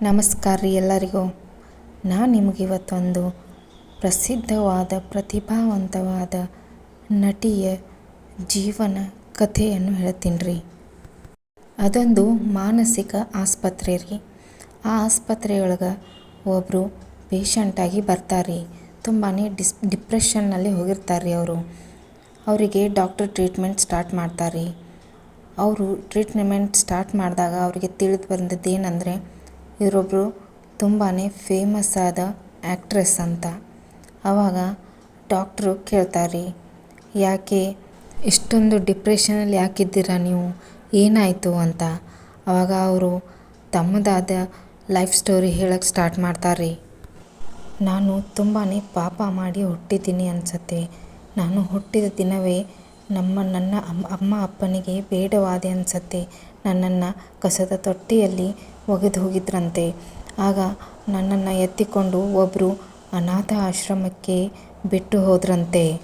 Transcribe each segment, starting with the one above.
ನಮಸ್ಕಾರ ರೀ ಎಲ್ಲರಿಗೂ. ನಾನು ನಿಮಗೆ ಇವತ್ತೊಂದು ಪ್ರಸಿದ್ಧವಾದ, ಪ್ರತಿಭಾವಂತವಾದ ನಟಿಯ ಜೀವನ ಕಥೆಯನ್ನು ಹೇಳ್ತೀನಿ ರೀ. ಅದೊಂದು ಮಾನಸಿಕ ಆಸ್ಪತ್ರೆ ರೀ. ಆ ಆಸ್ಪತ್ರೆಯೊಳಗೆ ಒಬ್ಬರು ಪೇಷಂಟಾಗಿ ಬರ್ತಾರೆ ತುಂಬಾ ಡಿಸ್ ಡಿಪ್ರೆಷನ್ನಲ್ಲಿ ಹೋಗಿರ್ತಾರೆ ಅವರು. ಅವರಿಗೆ ಡಾಕ್ಟರ್ ಟ್ರೀಟ್ಮೆಂಟ್ ಸ್ಟಾರ್ಟ್ ಮಾಡ್ತಾರೆ ಅವರು ಟ್ರೀಟ್ಮೆಂಟ್ ಸ್ಟಾರ್ಟ್ ಮಾಡಿದಾಗ ಅವರಿಗೆ ತಿಳಿದು ಬಂದದ್ದು ಏನಂದರೆ ಇವರೊಬ್ಬರು ತುಂಬಾ ಫೇಮಸ್ ಆದ ಆ್ಯಕ್ಟ್ರೆಸ್ ಅಂತ. ಆವಾಗ ಡಾಕ್ಟ್ರು ಕೇಳ್ತಾರೆ ಯಾಕೆ ಇಷ್ಟೊಂದು ಡಿಪ್ರೆಷನಲ್ಲಿ ಯಾಕಿದ್ದೀರಾ ನೀವು? ಏನಾಯಿತು ಅಂತ? ಆವಾಗ ಅವರು ತಮ್ಮದಾದ ಲೈಫ್ ಸ್ಟೋರಿ ಹೇಳಕ್ಕೆ ಸ್ಟಾರ್ಟ್ ಮಾಡ್ತಾರೆ ನಾನು ತುಂಬಾ ಪಾಪ ಮಾಡಿ ಹುಟ್ಟಿದ್ದೀನಿ ಅನಿಸುತ್ತೆ. ನಾನು ಹುಟ್ಟಿದ ದಿನವೇ ನಮ್ಮ ನನ್ನ ಅಮ್ಮ ಅಮ್ಮ ಅಪ್ಪನಿಗೆ ಬೇಡವಾದೆ ಅನಿಸತ್ತೆ. ನನ್ನನ್ನು ಕಸದ ತೊಟ್ಟಿಯಲ್ಲಿ ಒಗೆದು ಹೋಗಿದ್ರಂತೆ. ಆಗ ನನ್ನನ್ನು ಎತ್ತಿಕೊಂಡು ಒಬ್ಬರು ಅನಾಥ ಆಶ್ರಮಕ್ಕೆ ಬಿಟ್ಟು ಹೋದ್ರಂತೆ.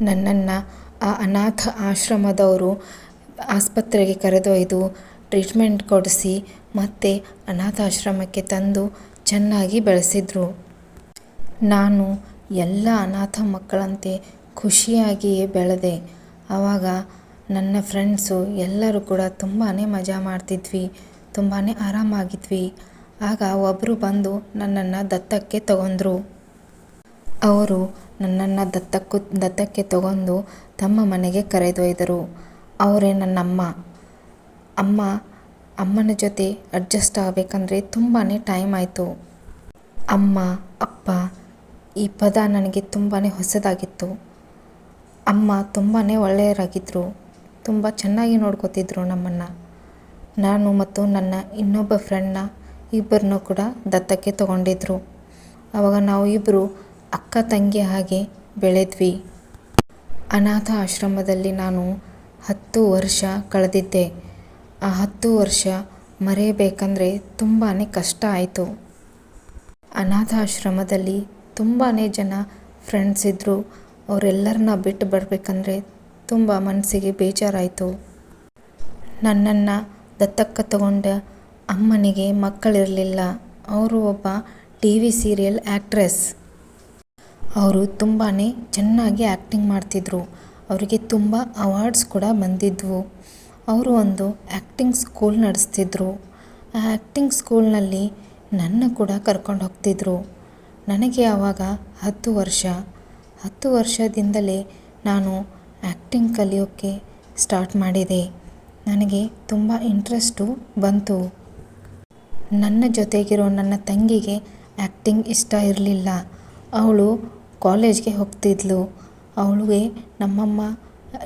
ನನ್ನನ್ನು ಆ ಅನಾಥ ಆಶ್ರಮದವರು ಆಸ್ಪತ್ರೆಗೆ ಕರೆದೊಯ್ದು ಟ್ರೀಟ್ಮೆಂಟ್ ಕೊಡಿಸಿ ಮತ್ತೆ ಅನಾಥಾಶ್ರಮಕ್ಕೆ ತಂದು ಚೆನ್ನಾಗಿ ಬೆಳೆಸಿದ್ರು. ನಾನು ಎಲ್ಲ ಅನಾಥ ಮಕ್ಕಳಂತೆ ಖುಷಿಯಾಗಿಯೇ ಬೆಳೆದೆ. ಆವಾಗ ನನ್ನ ಫ್ರೆಂಡ್ಸು ಎಲ್ಲರೂ ಕೂಡ ತುಂಬಾ ಮಜಾ ಮಾಡ್ತಿದ್ವಿ ತುಂಬಾ ಆರಾಮಾಗಿದ್ವಿ. ಆಗ ಒಬ್ಬರು ಬಂದು ನನ್ನನ್ನು ದತ್ತಕ್ಕೆ ತಗೊಂಡ್ರು. ಅವರು ನನ್ನನ್ನು ದತ್ತಕ್ಕೂ, ದತ್ತಕ್ಕೆ ತಗೊಂಡು ತಮ್ಮ ಮನೆಗೆ ಕರೆದೊಯ್ದರು. ಅವರೇ ನನ್ನಮ್ಮ. ಅಮ್ಮ, ಅಮ್ಮನ ಜೊತೆ ಅಡ್ಜಸ್ಟ್ ಆಗಬೇಕಂದ್ರೆ ತುಂಬಾ ಟೈಮ್ ಆಯಿತು. ಅಮ್ಮ, ಅಪ್ಪ ಈ ಪದ ನನಗೆ ತುಂಬಾ ಹೊಸದಾಗಿತ್ತು. ಅಮ್ಮ ತುಂಬಾ ಒಳ್ಳೆಯರಾಗಿದ್ದರು ತುಂಬ ಚೆನ್ನಾಗಿ ನೋಡ್ಕೋತಿದ್ರು ನಮ್ಮನ್ನು. ನಾನು ಮತ್ತು ನನ್ನ ಇನ್ನೊಬ್ಬ ಫ್ರೆಂಡ್ನ ಇಬ್ಬರನ್ನೂ ಕೂಡ ದತ್ತಕ್ಕೆ ತಗೊಂಡಿದ್ರು. ಆವಾಗ ನಾವು ಇಬ್ಬರು ಅಕ್ಕ ತಂಗಿ ಹಾಗೆ ಬೆಳೆದ್ವಿ. ಅನಾಥ ಆಶ್ರಮದಲ್ಲಿ ನಾನು ಹತ್ತು ವರ್ಷ ಕಳೆದಿದ್ದೆ. ಆ ಹತ್ತು ವರ್ಷ ಮರೆಯಬೇಕಂದ್ರೆ ತುಂಬಾ ಕಷ್ಟ ಆಯಿತು. ಅನಾಥ ಆಶ್ರಮದಲ್ಲಿ ತುಂಬಾ ಜನ ಫ್ರೆಂಡ್ಸ್ ಇದ್ದರು ಅವರೆಲ್ಲರನ್ನ ಬಿಟ್ಟು ಬರಬೇಕಂದ್ರೆ ತುಂಬ ಮನಸ್ಸಿಗೆ ಬೇಜಾರಾಯಿತು. ನನ್ನನ್ನು ದತ್ತಕ್ಕ ತಗೊಂಡ ಅಮ್ಮನಿಗೆ ಮಕ್ಕಳಿರಲಿಲ್ಲ. ಅವರು ಒಬ್ಬ ಟಿ ವಿ ಸೀರಿಯಲ್ ಆ್ಯಕ್ಟ್ರೆಸ್ ಅವರು ತುಂಬಾ ಚೆನ್ನಾಗಿ ಆ್ಯಕ್ಟಿಂಗ್ ಮಾಡ್ತಿದ್ರು. ಅವರಿಗೆ ತುಂಬ ಅವಾರ್ಡ್ಸ್ ಕೂಡ ಬಂದಿದ್ವು. ಅವರು ಒಂದು ಆ್ಯಕ್ಟಿಂಗ್ ಸ್ಕೂಲ್ ನಡೆಸ್ತಿದ್ರು. ಆ ಆ್ಯಕ್ಟಿಂಗ್ ಸ್ಕೂಲ್ನಲ್ಲಿ ನನ್ನ ಕೂಡ ಕರ್ಕೊಂಡು ಹೋಗ್ತಿದ್ರು ನನಗೆ ಆವಾಗ ಹತ್ತು ವರ್ಷ. ಹತ್ತು ವರ್ಷದಿಂದಲೇ ನಾನು ಆ್ಯಕ್ಟಿಂಗ್ ಕಲಿಯೋಕ್ಕೆ ಸ್ಟಾರ್ಟ್ ಮಾಡಿದೆ. ನನಗೆ ತುಂಬ ಇಂಟ್ರೆಸ್ಟು ಬಂತು. ನನ್ನ ಜೊತೆಗಿರೋ ನನ್ನ ತಂಗಿಗೆ ಆ್ಯಕ್ಟಿಂಗ್ ಇಷ್ಟ ಇರಲಿಲ್ಲ. ಅವಳು ಕಾಲೇಜ್ಗೆ ಹೋಗ್ತಿದ್ಲು. ಅವಳಿಗೆ, ನಮ್ಮಮ್ಮ,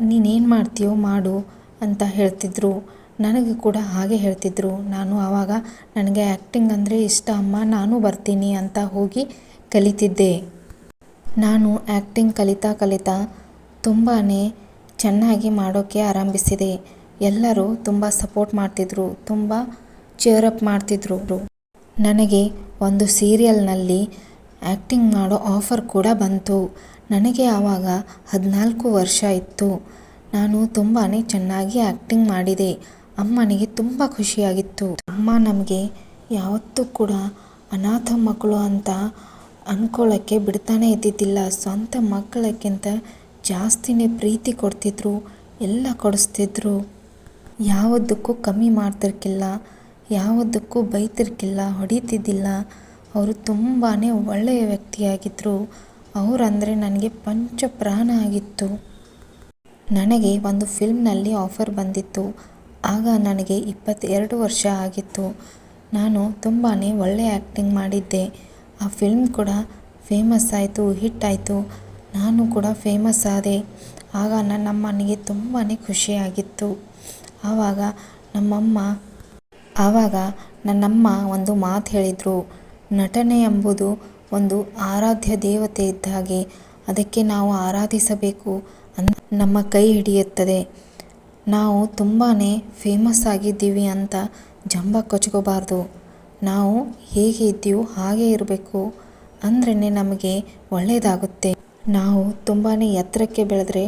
ನೀನೇನು ಮಾಡ್ತೀಯೋ ಮಾಡು ಅಂತ ಹೇಳ್ತಿದ್ರು. ನನಗೆ ಕೂಡ ಹಾಗೆ ಹೇಳ್ತಿದ್ರು. ನಾನು ಆವಾಗ, ನನಗೆ ಆ್ಯಕ್ಟಿಂಗ್ ಅಂದರೆ ಇಷ್ಟ, ಅಮ್ಮ, ನಾನು ಬರ್ತೀನಿ ಅಂತ ಹೋಗಿ ಕಲಿತಿದ್ದೆ. ನಾನು ಆ್ಯಕ್ಟಿಂಗ್ ಕಲಿತಾ ಕಲಿತಾ ತುಂಬಾ ಚೆನ್ನಾಗಿ ಮಾಡೋಕ್ಕೆ ಆರಂಭಿಸಿದೆ. ಎಲ್ಲರೂ ತುಂಬ ಸಪೋರ್ಟ್ ಮಾಡ್ತಿದ್ರು, ತುಂಬ ಚೇರಪ್ ಮಾಡ್ತಿದ್ರು ನನಗೆ ಒಂದು ಸೀರಿಯಲ್ನಲ್ಲಿ ಆ್ಯಕ್ಟಿಂಗ್ ಮಾಡೋ ಆಫರ್ ಕೂಡ ಬಂತು. ನನಗೆ ಆವಾಗ ಹದಿನಾಲ್ಕು ವರ್ಷ ಇತ್ತು. ನಾನು ತುಂಬಾ ಚೆನ್ನಾಗಿ ಆ್ಯಕ್ಟಿಂಗ್ ಮಾಡಿದೆ. ಅಮ್ಮನಿಗೆ ತುಂಬ ಖುಷಿಯಾಗಿತ್ತು. ಅಮ್ಮ ನಮಗೆ ಯಾವತ್ತೂ ಕೂಡ ಅನಾಥ ಮಕ್ಕಳು ಅಂತ ಅಂದ್ಕೊಳ್ಳೋಕ್ಕೆ ಬಿಡ್ತಾನೆ ಇದ್ದಿದ್ದಿಲ್ಲ. ಸ್ವಂತ ಮಕ್ಕಳಕ್ಕಿಂತ ಜಾಸ್ತಿನೇ ಪ್ರೀತಿ ಕೊಡ್ತಿದ್ರು, ಎಲ್ಲ ಕೊಡಿಸ್ತಿದ್ರು. ಯಾವುದಕ್ಕೂ ಕಮ್ಮಿ ಮಾಡ್ತಿರ್ಕಿಲ್ಲ ಯಾವುದಕ್ಕೂ ಬೈತಿರ್ಕಿಲ್ಲ, ಹೊಡಿತಿದ್ದಿಲ್ಲ. ಅವರು ತುಂಬಾ ಒಳ್ಳೆಯ ವ್ಯಕ್ತಿಯಾಗಿದ್ದರು ಅವರಂದರೆ ನನಗೆ ಪಂಚ ಪ್ರಾಣ ಆಗಿತ್ತು. ನನಗೆ ಒಂದು ಫಿಲ್ಮ್ನಲ್ಲಿ ಆಫರ್ ಬಂದಿತ್ತು. ಆಗ ನನಗೆ ಇಪ್ಪತ್ತೆರಡು ವರ್ಷ ಆಗಿತ್ತು. ನಾನು ತುಂಬಾ ಒಳ್ಳೆಯ ಆ್ಯಕ್ಟಿಂಗ್ ಮಾಡಿದ್ದೆ. ಆ ಫಿಲ್ಮ್ ಕೂಡ ಫೇಮಸ್ ಆಯಿತು ಹಿಟ್ ಆಯಿತು. ನಾನು ಕೂಡ ಫೇಮಸ್ ಆದೆ. ಆಗ ನನ್ನಮ್ಮನಿಗೆ ತುಂಬಾ ಖುಷಿಯಾಗಿತ್ತು. ಆವಾಗ ನಮ್ಮಮ್ಮ, ಆವಾಗ ನನ್ನಮ್ಮ ಒಂದು ಮಾತು ಹೇಳಿದರು. ನಟನೆ ಎಂಬುದು ಒಂದು ಆರಾಧ್ಯ ದೇವತೆ ಇದ್ದ ಹಾಗೆ. ಅದಕ್ಕೆ ನಾವು ಆರಾಧಿಸಬೇಕು ಅಂತ ನಮ್ಮ ಕೈ ಹಿಡಿಯುತ್ತದೆ. ನಾವು ತುಂಬಾ ಫೇಮಸ್ ಆಗಿದ್ದೀವಿ ಅಂತ ಜಂಬ ಕೊಚ್ಕೋಬಾರ್ದು. ನಾವು ಹೇಗೆ ಇದ್ದೀವೋ ಹಾಗೆ ಇರಬೇಕು ಅಂದ್ರೇ ನಮಗೆ ಒಳ್ಳೆಯದಾಗುತ್ತೆ ನಾವು ತುಂಬಾ ಎತ್ತರಕ್ಕೆ ಬೆಳೆದ್ರೆ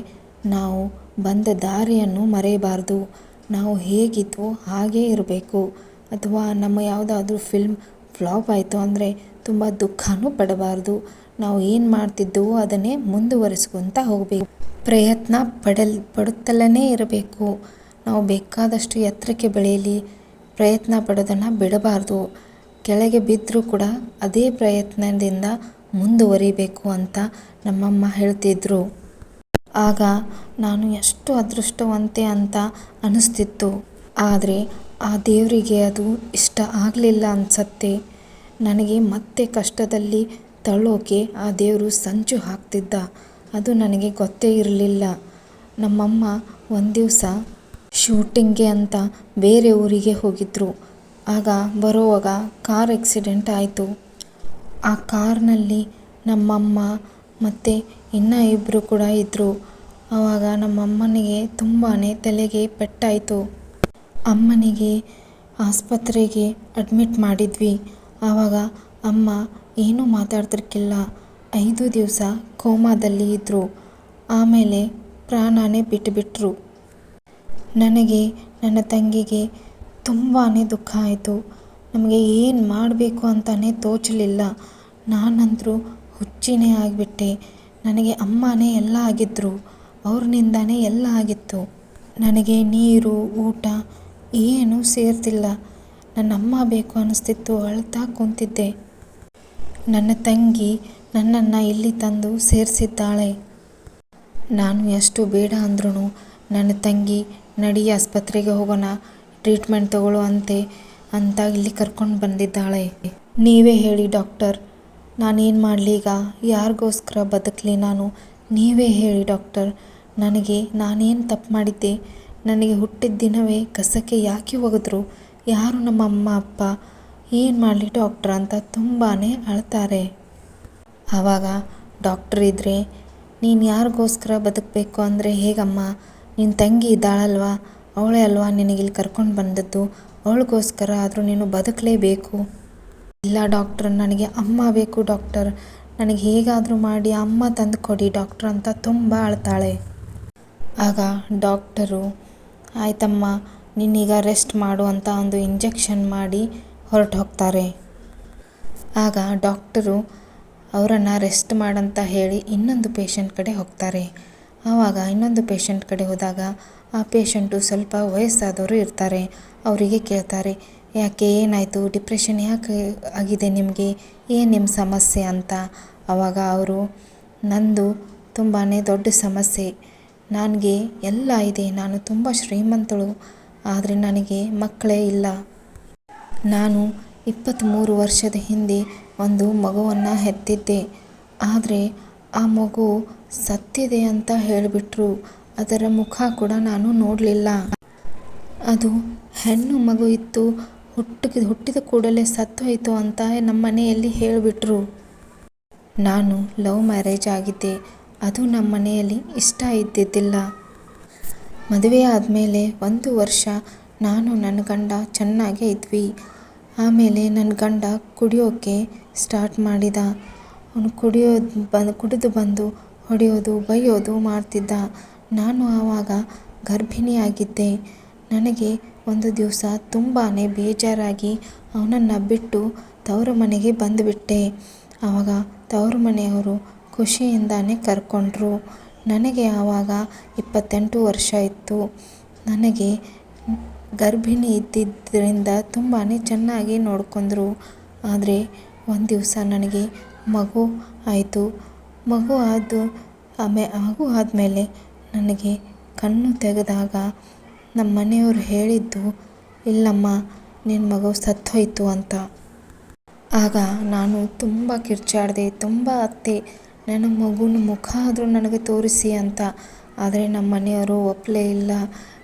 ನಾವು ಬಂದ ದಾರಿಯನ್ನು ಮರೆಯಬಾರ್ದು. ನಾವು ಹೇಗಿದ್ವೋ ಹಾಗೇ ಇರಬೇಕು. ಅಥವಾ ನಮ್ಮ ಯಾವುದಾದ್ರೂ ಫಿಲ್ಮ್ ಫ್ಲಾಪ್ ಆಯಿತು ಅಂದರೆ ತುಂಬ ದುಃಖನೂ ಪಡಬಾರ್ದು. ನಾವು ಏನು ಮಾಡ್ತಿದ್ದೆವೋ ಅದನ್ನೇ ಮುಂದುವರಿಸ್ಕೊತ ಹೋಗಬೇಕು. ಪ್ರಯತ್ನ ಪಡಲ್ ಪಡುತ್ತಲೇ ಇರಬೇಕು. ನಾವು ಬೇಕಾದಷ್ಟು ಎತ್ತರಕ್ಕೆ ಬೆಳೆಯಲಿ. ಪ್ರಯತ್ನ ಪಡೋದನ್ನು ಬಿಡಬಾರ್ದು. ಕೆಳಗೆ ಬಿದ್ದರೂ ಕೂಡ ಅದೇ ಪ್ರಯತ್ನದಿಂದ ಮುಂದುವರಿಬೇಕು ಅಂತ ನಮ್ಮಮ್ಮ ಹೇಳ್ತಿದ್ರು. ಆಗ ನಾನು ಎಷ್ಟು ಅದೃಷ್ಟವಂತೆ ಅಂತ ಅನಿಸ್ತಿತ್ತು. ಆದರೆ ಆ ದೇವರಿಗೆ ಅದು ಇಷ್ಟ ಆಗಲಿಲ್ಲ ಅನಿಸತ್ತೆ. ನನಗೆ ಮತ್ತೆ ಕಷ್ಟದಲ್ಲಿ ತಳ್ಳೋಕೆ ಆ ದೇವರು ಸಂಚು ಹಾಕ್ತಿದ್ದ. ಅದು ನನಗೆ ಗೊತ್ತೇ ಇರಲಿಲ್ಲ. ನಮ್ಮಮ್ಮ ಒಂದು ದಿವಸ ಶೂಟಿಂಗ್ಗೆ ಅಂತ ಬೇರೆ ಊರಿಗೆ ಹೋಗಿದ್ರು. ಆಗ ಬರುವಾಗ ಕಾರ್ ಆಕ್ಸಿಡೆಂಟ್ ಆಯಿತು. ಆ ಕಾರ್ನಲ್ಲಿ ನಮ್ಮಮ್ಮ ಮತ್ತು ಇನ್ನೂ ಇಬ್ಬರು ಕೂಡ ಇದ್ದರು ಆವಾಗ ನಮ್ಮಮ್ಮನಿಗೆ ತುಂಬಾ ತಲೆಗೆ ಪೆಟ್ಟಾಯಿತು. ಅಮ್ಮನಿಗೆ ಆಸ್ಪತ್ರೆಗೆ ಅಡ್ಮಿಟ್ ಮಾಡಿದ್ವಿ. ಆವಾಗ ಅಮ್ಮ ಏನೂ ಮಾತಾಡ್ತಿರ್ಕಿಲ್ಲ. ಐದು ದಿವಸ ಕೋಮಾದಲ್ಲಿ ಇದ್ದರು ಆಮೇಲೆ ಪ್ರಾಣನೇ ಬಿಟ್ಟುಬಿಟ್ರು ನನಗೆ, ನನ್ನ ತಂಗಿಗೆ ತುಂಬಾ ದುಃಖ ಆಯಿತು. ನಮಗೆ ಏನು ಮಾಡಬೇಕು ಅಂತಲೇ ತೋಚಲಿಲ್ಲ. ನಾನಂತರೂ ಹುಚ್ಚಿನೇ ಆಗಿಬಿಟ್ಟೆ. ನನಗೆ ಅಮ್ಮನೇ ಎಲ್ಲ ಆಗಿದ್ದರು ಅವ್ರನಿಂದನೇ ಎಲ್ಲ ಆಗಿತ್ತು. ನನಗೆ ನೀರು, ಊಟ ಏನೂ ಸೇರ್ತಿಲ್ಲ. ನನ್ನ ಅಮ್ಮ ಬೇಕು ಅನ್ನಿಸ್ತಿತ್ತು ಅಳ್ತಾ ಕುಂತಿದ್ದೆ. ನನ್ನ ತಂಗಿ ನನ್ನನ್ನು ಇಲ್ಲಿ ತಂದು ಸೇರಿಸಿದ್ದಾಳೆ. ನಾನು ಎಷ್ಟು ಬೇಡ ಅಂದ್ರೂ ನನ್ನ ತಂಗಿ ನಡಿ ಆಸ್ಪತ್ರೆಗೆ ಹೋಗೋಣ ಟ್ರೀಟ್ಮೆಂಟ್ ತಗೊಳ್ಳೋ ಅಂತೆ ಅಂತ ಇಲ್ಲಿ ಕರ್ಕೊಂಡು ಬಂದಿದ್ದಾಳೆ. ನೀವೇ ಹೇಳಿ ಡಾಕ್ಟರ್, ನಾನೇನು ಮಾಡಲಿ ಈಗ? ಯಾರಿಗೋಸ್ಕರ ಬದುಕಲಿ ನಾನು? ನೀವೇ ಹೇಳಿ ಡಾಕ್ಟರ್, ನನಗೆ ನಾನೇನು ತಪ್ಪು ಮಾಡಿದ್ದೆ? ನನಗೆ ಹುಟ್ಟಿದ ದಿನವೇ ಕಸಕ್ಕೆ ಯಾಕೆ ಒಗೆದ್ರು? ಯಾರು ನಮ್ಮ ಅಮ್ಮ, ಅಪ್ಪ? ಏನು ಮಾಡಲಿ ಡಾಕ್ಟ್ರ್ ಅಂತ ತುಂಬಾ ಅಳ್ತಾರೆ. ಆವಾಗ ಡಾಕ್ಟ್ರ್ ಇದ್ದರೆ ನೀನು ಯಾರಿಗೋಸ್ಕರ ಬದುಕಬೇಕು ಅಂದರೆ ಹೇಗಮ್ಮ? ನಿನ್ನ ತಂಗಿ ಇದ್ದಾಳಲ್ವಾ? ಅವಳೇ ಅಲ್ವಾ ನಿನಗಿಲ್ಲಿ ಕರ್ಕೊಂಡು ಬಂದದ್ದು? ಅವಳಿಗೋಸ್ಕರ ಆದರೂ ನೀನು ಬದುಕಲೇಬೇಕು. ಇಲ್ಲ ಡಾಕ್ಟರ್, ನನಗೆ ಅಮ್ಮ ಬೇಕು ಡಾಕ್ಟರ್. ನನಗೆ ಹೇಗಾದರೂ ಮಾಡಿ ಅಮ್ಮ ತಂದು ಕೊಡಿ ಡಾಕ್ಟರ್ ಅಂತ ತುಂಬ ಅಳ್ತಾಳೆ. ಆಗ ಡಾಕ್ಟರು, ಆಯ್ತಮ್ಮ ನೀನೀಗ ರೆಸ್ಟ್ ಮಾಡು ಅಂತ ಒಂದು ಇಂಜೆಕ್ಷನ್ ಮಾಡಿ ಹೊರಟು ಹೋಗ್ತಾರೆ ಆಗ ಡಾಕ್ಟರು, ಅವರನ್ನು ರೆಸ್ಟ್ ಮಾಡಂತ ಹೇಳಿ ಇನ್ನೊಂದು ಪೇಷಂಟ್ ಕಡೆ ಹೋಗ್ತಾರೆ. ಆವಾಗ ಇನ್ನೊಂದು ಪೇಷಂಟ್ ಕಡೆ ಹೋದಾಗ, ಆ ಪೇಷಂಟು ಸ್ವಲ್ಪ ವಯಸ್ಸಾದವರು ಇರ್ತಾರೆ. ಅವರಿಗೆ ಕೇಳ್ತಾರೆ, ಯಾಕೆ ಏನಾಯಿತು? ಡಿಪ್ರೆಷನ್ ಯಾಕೆ ಆಗಿದೆ ನಿಮಗೆ? ಏನು ನಿಮ್ಮ ಸಮಸ್ಯೆ ಅಂತ? ಆವಾಗ ಅವರು, ನಂದು ತುಂಬಾ ದೊಡ್ಡ ಸಮಸ್ಯೆ. ನನಗೆ ಎಲ್ಲ ಇದೆ. ನಾನು ತುಂಬ ಶ್ರೀಮಂತಳು. ಆದರೆ ನನಗೆ ಮಕ್ಕಳೇ ಇಲ್ಲ. ನಾನು ಇಪ್ಪತ್ತ್ಮೂರು ವರ್ಷದ ಹಿಂದೆ ಒಂದು ಮಗುವನ್ನು ಹೆತ್ತಿದ್ದೆ. ಆದರೆ ಆ ಮಗು ಸತ್ತಿದೆ ಅಂತ ಹೇಳಿಬಿಟ್ರು. ಅದರ ಮುಖ ಕೂಡ ನಾನು ನೋಡಲಿಲ್ಲ. ಅದು ಹೆಣ್ಣು ಮಗು ಇತ್ತು. ಹುಟ್ಟಿದ ಹುಟ್ಟಿದ ಕೂಡಲೇ ಸತ್ತೋಯಿತು ಅಂತ ನಮ್ಮ ಮನೆಯಲ್ಲಿ ಹೇಳಿಬಿಟ್ರು. ನಾನು ಲವ್ ಮ್ಯಾರೇಜ್ ಆಗಿದ್ದೆ. ಅದು ನಮ್ಮ ಮನೆಯಲ್ಲಿ ಇಷ್ಟ ಇದ್ದಿದ್ದಿಲ್ಲ. ಮದುವೆ ಆದಮೇಲೆ ಒಂದು ವರ್ಷ ನಾನು ನನ್ನ ಗಂಡ ಚೆನ್ನಾಗೇ ಇದ್ವಿ. ಆಮೇಲೆ ನನ್ನ ಗಂಡ ಕುಡಿಯೋಕ್ಕೆ ಸ್ಟಾರ್ಟ್ ಮಾಡಿದ. ಅವನು ಕುಡಿಯೋದು ಬಂದು, ಕುಡಿದು ಬಂದು ಹೊಡೆಯೋದು, ಬೈಯೋದು ಮಾಡ್ತಿದ್ದ. ನಾನು ಆವಾಗ ಗರ್ಭಿಣಿಯಾಗಿದ್ದೆ. ನನಗೆ ಒಂದು ದಿವಸ ತುಂಬಾ ಬೇಜಾರಾಗಿ ಅವನನ್ನು ಬಿಟ್ಟು ತವರು ಮನೆಗೆ ಬಂದುಬಿಟ್ಟೆ. ಆವಾಗ ತವರು ಮನೆಯವರು ಖುಷಿಯಿಂದಾನೆ ಕರ್ಕೊಂಡ್ರು. ನನಗೆ ಆವಾಗ ಇಪ್ಪತ್ತೆಂಟು ವರ್ಷ ಇತ್ತು. ನನಗೆ ಗರ್ಭಿಣಿ ಇದ್ದಿದ್ದರಿಂದ ತುಂಬಾ ಚೆನ್ನಾಗಿ ನೋಡ್ಕೊಂಡ್ರು. ಆದರೆ ಒಂದು ದಿವಸ ನನಗೆ ಮಗು ಆಯಿತು. ಮಗು ಆದು ಆಮೇ, ಮಗು ಆದಮೇಲೆ ನನಗೆ ಕಣ್ಣು ತೆಗೆದಾಗ ನಮ್ಮ ಮನೆಯವರು ಹೇಳಿದ್ದು, ಇಲ್ಲಮ್ಮ ನಿನ್ನ ಮಗು ಸತ್ತೋಯ್ತು ಅಂತ. ಆಗ ನಾನು ತುಂಬ ಕಿರ್ಚಾಡಿದೆ, ತುಂಬ ಅತ್ತೆ, ನನ್ನ ಮಗುನ ಮುಖ ಆದರೂ ನನಗೆ ತೋರಿಸಿ ಅಂತ. ಆದರೆ ನಮ್ಮ ಮನೆಯವರು ಒಪ್ಪಲೇ ಇಲ್ಲ.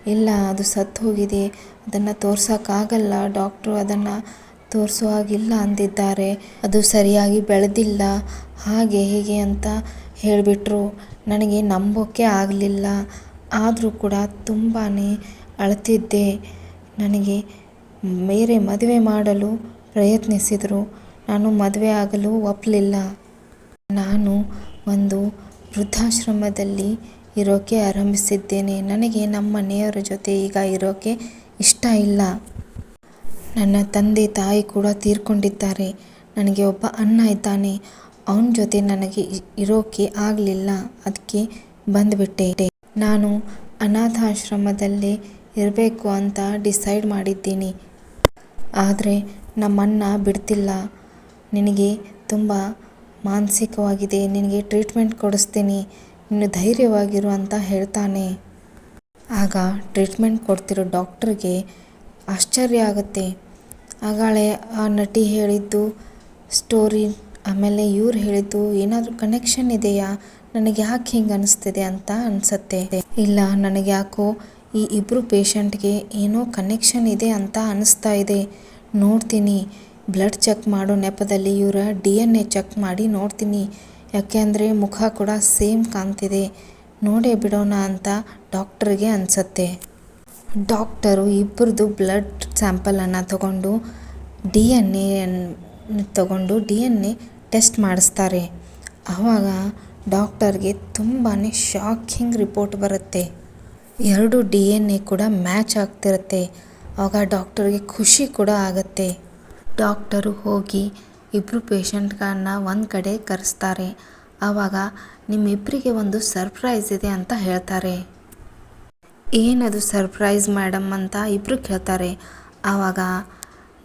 ಇಲ್ಲ, ಅದು ಸತ್ತು ಹೋಗಿದೆ ಅದನ್ನು ತೋರ್ಸೋಕ್ಕಾಗಲ್ಲ. ಡಾಕ್ಟ್ರು ಅದನ್ನು ತೋರಿಸೋ ಹಾಗಿಲ್ಲ ಅಂದಿದ್ದಾರೆ. ಅದು ಸರಿಯಾಗಿ ಬೆಳೆದಿಲ್ಲ. ಹಾಗೆ ಹೀಗೆ ಅಂತ ಹೇಳಿಬಿಟ್ರು. ನನಗೆ ನಂಬೋಕ್ಕೆ ಆಗಲಿಲ್ಲ. ಆದರೂ ಕೂಡ ತುಂಬಾ ಅಳ್ತಿದ್ದೆ. ನನಗೆ ಬೇರೆ ಮದುವೆ ಮಾಡಲು ಪ್ರಯತ್ನಿಸಿದರು. ನಾನು ಮದುವೆ ಆಗಲು ಒಪ್ಪಲಿಲ್ಲ ನಾನು ಒಂದು ವೃದ್ಧಾಶ್ರಮದಲ್ಲಿ ಇರೋಕ್ಕೆ ಆರಂಭಿಸಿದ್ದೇನೆ. ನನಗೆ ನಮ್ಮ ಮನೆಯವರ ಜೊತೆ ಈಗ ಇರೋಕ್ಕೆ ಇಷ್ಟ ಇಲ್ಲ. ನನ್ನ ತಂದೆ ತಾಯಿ ಕೂಡ ತೀರ್ಕೊಂಡಿದ್ದಾರೆ. ನನಗೆ ಒಬ್ಬ ಅಣ್ಣ ಇದ್ದಾನೆ. ಅವನ ಜೊತೆ ನನಗೆ ಇರೋಕ್ಕೆ ಆಗಲಿಲ್ಲ. ಅದಕ್ಕೆ ಬಂದುಬಿಟ್ಟೆ. ನಾನು ಅನಾಥಾಶ್ರಮದಲ್ಲಿ ಇರಬೇಕು ಅಂತ ಡಿಸೈಡ್ ಮಾಡಿದ್ದೀನಿ. ಆದರೆ ನಮ್ಮಣ್ಣ ಬಿಡ್ತಿಲ್ಲ. ನಿನಗೆ ತುಂಬ ಮಾನಸಿಕವಾಗಿದೆ. ನಿನಗೆ ಟ್ರೀಟ್ಮೆಂಟ್ ಕೊಡಿಸ್ತೀನಿ. ನೀನು ಧೈರ್ಯವಾಗಿರು ಅಂತ ಹೇಳ್ತಾನೆ. ಆಗ ಟ್ರೀಟ್ಮೆಂಟ್ ಕೊಡ್ತಿರೋ ಡಾಕ್ಟ್ರಿಗೆ ಆಶ್ಚರ್ಯ ಆಗುತ್ತೆ. ಆಗಾಳೆ ಆ ನಟಿ ಹೇಳಿದ್ದು ಸ್ಟೋರಿ ಆಮೇಲೆ ಇವ್ರು ಹೇಳಿದ್ದು ಏನಾದರೂ ಕನೆಕ್ಷನ್ ಇದೆಯಾ? ನನಗೆ ಯಾಕೆ ಹಿಂಗೆ ಅನಿಸ್ತಿದೆ ಅಂತ ಅನಿಸತ್ತೆ. ಇಲ್ಲ, ನನಗೆ ಯಾಕೋ ಈ ಇಬ್ಬರು ಪೇಷಂಟ್ಗೆ ಏನೋ ಕನೆಕ್ಷನ್ ಇದೆ ಅಂತ ಅನಿಸ್ತಾ ಇದೆ. ನೋಡ್ತೀನಿ. ಬ್ಲಡ್ ಚೆಕ್ ಮಾಡೋ ನೆಪದಲ್ಲಿ ಇವರ ಡಿ ಎನ್ ಎ ಚೆಕ್ ಮಾಡಿ ನೋಡ್ತೀನಿ. ಯಾಕೆಂದರೆ ಮುಖ ಕೂಡ ಸೇಮ್ ಕಾಣ್ತಿದೆ. ನೋಡೇ ಬಿಡೋಣ ಅಂತ ಡಾಕ್ಟ್ರಿಗೆ ಅನಿಸತ್ತೆ. ಡಾಕ್ಟರು ಇಬ್ಬರದು ಬ್ಲಡ್ ಸ್ಯಾಂಪಲನ್ನು ತಗೊಂಡು ಡಿ ಎನ್ ಎ ತಗೊಂಡು ಡಿ ಎನ್ ಎ ಟೆಸ್ಟ್ ಮಾಡಿಸ್ತಾರೆ. ಆವಾಗ ಡಾಕ್ಟರ್ಗೆ ತುಂಬಾ ಶಾಕಿಂಗ್ ರಿಪೋರ್ಟ್ ಬರುತ್ತೆ. ಎರಡು ಡಿ ಎನ್ ಎ ಕೂಡ ಮ್ಯಾಚ್ ಆಗ್ತಿರುತ್ತೆ. ಆವಾಗ ಡಾಕ್ಟರ್ಗೆ ಖುಷಿ ಕೂಡ ಆಗುತ್ತೆ. ಡಾಕ್ಟರು ಹೋಗಿ ಇಬ್ಬರು ಪೇಷಂಟ್ಗಳನ್ನ ಒಂದು ಕಡೆ ಕರೆಸ್ತಾರೆ. ಆವಾಗ ನಿಮ್ಮಿಬ್ಬರಿಗೆ ಒಂದು ಸರ್ಪ್ರೈಸ್ ಇದೆ ಅಂತ ಹೇಳ್ತಾರೆ. ಏನದು ಸರ್ಪ್ರೈಸ್ ಮೇಡಮ್ ಅಂತ ಇಬ್ಬರು ಕೇಳ್ತಾರೆ. ಆವಾಗ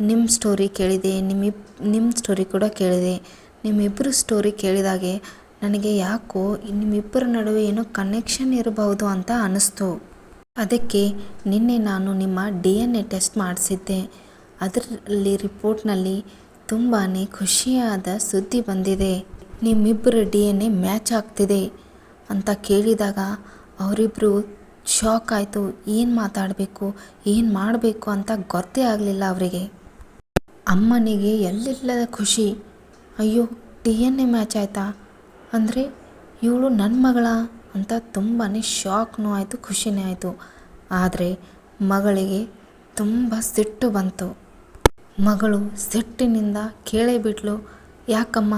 ನಿಮ್ಮ ಸ್ಟೋರಿ ಕೇಳಿದೆ ನಿಮ್ಮಿಬ್ ನಿಮ್ಮ ಸ್ಟೋರಿ ಕೂಡ ಕೇಳಿದೆ. ನಿಮ್ಮಿಬ್ಬರು ಸ್ಟೋರಿ ಕೇಳಿದಾಗೆ ನನಗೆ ಯಾಕೋ ನಿಮ್ಮಿಬ್ಬರ ನಡುವೆ ಏನೋ ಕನೆಕ್ಷನ್ ಇರಬಹುದು ಅಂತ ಅನ್ನಿಸ್ತು ಅದಕ್ಕೆ ನಿನ್ನೆ ನಾನು ನಿಮ್ಮ ಡಿ ಎನ್ ಎ ಟೆಸ್ಟ್ ಮಾಡಿಸಿದ್ದೆ. ಅದರಲ್ಲಿ ರಿಪೋರ್ಟ್ನಲ್ಲಿ ತುಂಬಾ ಖುಷಿಯಾದ ಸುದ್ದಿ ಬಂದಿದೆ. ನಿಮ್ಮಿಬ್ಬರ ಡಿ ಎನ್ ಎ ಮ್ಯಾಚ್ ಆಗ್ತಿದೆ ಅಂತ ಕೇಳಿದಾಗ ಅವರಿಬ್ಬರು ಶಾಕ್ ಆಯಿತು. ಏನು ಮಾತಾಡಬೇಕು? ಏನು ಮಾಡಬೇಕು ಅಂತ ಗೊತ್ತೇ ಆಗಲಿಲ್ಲ ಅವರಿಗೆ. ಅಮ್ಮನಿಗೆ ಎಲ್ಲಿಲ್ಲದ ಖುಷಿ. ಅಯ್ಯೋ, ಡಿ ಎನ್ ಎ ಮ್ಯಾಚ್ ಆಯಿತಾ? ಅಂದರೆ ಇವಳು ನನ್ನ ಮಗಳ ಅಂತ ತುಂಬಾ ಶಾಕ್ನೂ ಆಯಿತು, ಖುಷಿನೇ ಆಯಿತು. ಆದರೆ ಮಗಳಿಗೆ ತುಂಬ ಸಿಟ್ಟು ಬಂತು. ಮಗಳು ಸಿಟ್ಟಿನಿಂದ ಕೇಳೇ ಬಿಟ್ಲು, ಯಾಕಮ್ಮ,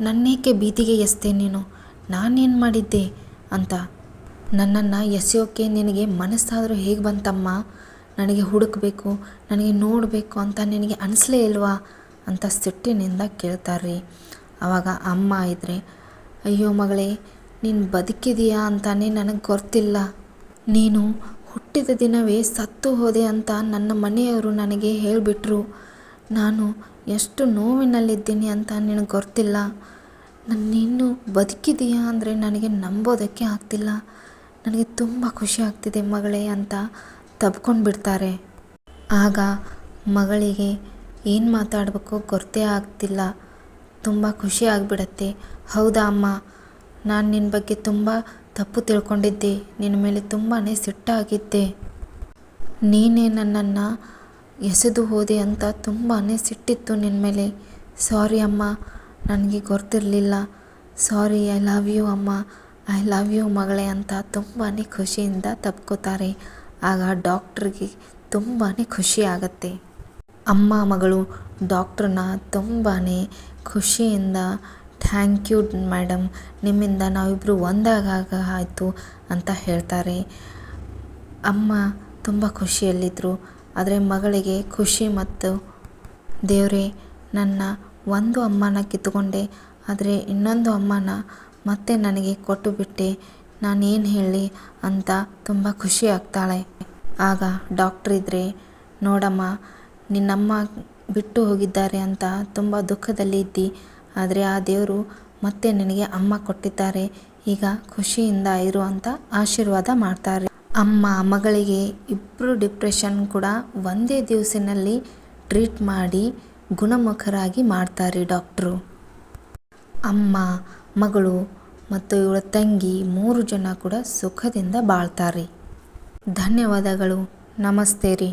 ನನ್ನೇಕೆ ಬೀದಿಗೆ ಎಸ್ತೆ ನೀನು? ನಾನೇನು ಮಾಡಿದ್ದೆ? ಅಂತ. ನನ್ನನ್ನು ಎಸೆಯೋಕ್ಕೆ ನಿನಗೆ ಮನಸ್ಸಾದರೂ ಹೇಗೆ ಬಂತಮ್ಮ? ನನಗೆ ಹುಡುಕಬೇಕು, ನನಗೆ ನೋಡಬೇಕು ಅಂತ ನಿನಗೆ ಅನಿಸ್ಲೇ ಇಲ್ವಾ? ಅಂತ ಸಿಟ್ಟಿನಿಂದ ಕೇಳ್ತಾರೆ ಆವಾಗ ಅಮ್ಮ ಇದ್ದರೆ ಅಯ್ಯೋ ಮಗಳೇ, ನೀನು ಬದುಕಿದೀಯಾ ಅಂತಾನೆ ನನಗೆ ಗೊತ್ತಿಲ್ಲ ನೀನು ಹುಟ್ಟಿದ ದಿನವೇ ಸತ್ತು ಹೋದೆ ಅಂತ ನನ್ನ ಮನೆಯವರು ನನಗೆ ಹೇಳಿಬಿಟ್ರು. ನಾನು ಎಷ್ಟು ನೋವಿನಲ್ಲಿದ್ದೀನಿ ಅಂತ ನಿನಗೆ ಗೊತ್ತಿಲ್ಲ ನನ್ನ ನೀನು ಬದುಕಿದೀಯಾ ಅಂದರೆ ನನಗೆ ನಂಬೋದಕ್ಕೆ ಆಗ್ತಿಲ್ಲ. ನನಗೆ ತುಂಬ ಖುಷಿ ಆಗ್ತಿದೆ ಮಗಳೇ ಅಂತ ತಬ್ಕೊಂಡು ಬಿಡ್ತಾರೆ. ಆಗ ಮಗಳಿಗೆ ಏನು ಮಾತಾಡಬೇಕು ಗೊತ್ತೇ ಆಗ್ತಿಲ್ಲ. ತುಂಬ ಖುಷಿ ಆಗಿಬಿಡತ್ತೆ. ಹೌದಾ ಅಮ್ಮ? ನಾನು ನಿನ್ನ ಬಗ್ಗೆ ತುಂಬ ತಪ್ಪು ತಿಳ್ಕೊಂಡಿದ್ದೆ. ನಿನ್ನ ಮೇಲೆ ತುಂಬಾ ಸಿಟ್ಟಾಗಿದ್ದೆ. ನೀನೇ ನನ್ನನ್ನು ಎಸೆದು ಹೋದೆ ಅಂತ ತುಂಬಾ ಸಿಟ್ಟಿತ್ತು ನಿನ್ನ ಮೇಲೆ. ಸಾರಿ ಅಮ್ಮ, ನನಗೆ ಗೊತ್ತಿರಲಿಲ್ಲ. ಸಾರಿ, ಐ ಲವ್ ಯು ಅಮ್ಮ. ಐ ಲವ್ ಯು ಮಗಳೇ ಅಂತ ತುಂಬಾ ಖುಷಿಯಿಂದ ತಪ್ಕೋತಾರೆ. ಆಗ ಡಾಕ್ಟ್ರಿಗೆ ತುಂಬಾ ಖುಷಿ ಆಗತ್ತೆ. ಅಮ್ಮ, ಮಗಳು, ಡಾಕ್ಟ್ರನ್ನ ತುಂಬಾ ಖುಷಿಯಿಂದ ಥ್ಯಾಂಕ್ ಯು ಮೇಡಮ್ ನಿಮ್ಮಿಂದ ನಾವಿಬ್ಬರು ಒಂದಾಗ ಆಯಿತು ಅಂತ ಹೇಳ್ತಾರೆ. ಅಮ್ಮ ತುಂಬ ಖುಷಿಯಲ್ಲಿದ್ದರು ಆದರೆ ಮಗಳಿಗೆ ಖುಷಿ ಮತ್ತು ದೇವರೇ, ನನ್ನ ಒಂದು ಅಮ್ಮನ ಕಿತ್ಕೊಂಡೆ ಆದರೆ ಇನ್ನೊಂದು ಅಮ್ಮನ ಮತ್ತೆ ನನಗೆ ಕೊಟ್ಟು ಬಿಟ್ಟೆ. ನಾನೇನು ಹೇಳಿ ಅಂತ ತುಂಬ ಖುಷಿ ಆಗ್ತಾಳೆ. ಆಗ ಡಾಕ್ಟ್ರಿದ್ರೆ ನೋಡಮ್ಮ, ನಿನ್ನಮ್ಮ ಬಿಟ್ಟು ಹೋಗಿದ್ದಾರೆ ಅಂತ ತುಂಬ ದುಃಖದಲ್ಲಿ ಇದ್ದಿ. ಆದರೆ ಆ ದೇವರು ಮತ್ತೆ ನಿನಗೆ ಅಮ್ಮ ಕೊಟ್ಟಿದ್ದಾರೆ. ಈಗ ಖುಷಿಯಿಂದ ಇರು ಅಂತ ಆಶೀರ್ವಾದ ಮಾಡ್ತಾರೆ. ಅಮ್ಮ ಮಗಳಿಗೆ ಇಬ್ಬರು ಡಿಪ್ರೆಷನ್ ಕೂಡ ಒಂದೇ ದಿವಸಿನಲ್ಲಿ ಟ್ರೀಟ್ ಮಾಡಿ ಗುಣಮುಖರಾಗಿ ಮಾಡ್ತಾರೆ ಡಾಕ್ಟ್ರು. ಅಮ್ಮ ಮಗಳು ಮತ್ತು ಇವಳ ತಂಗಿ ಮೂರು ಜನ ಕೂಡ ಸುಖದಿಂದ ಬಾಳ್ತಾರೆ. ಧನ್ಯವಾದಗಳು. ನಮಸ್ತೆ ರೀ.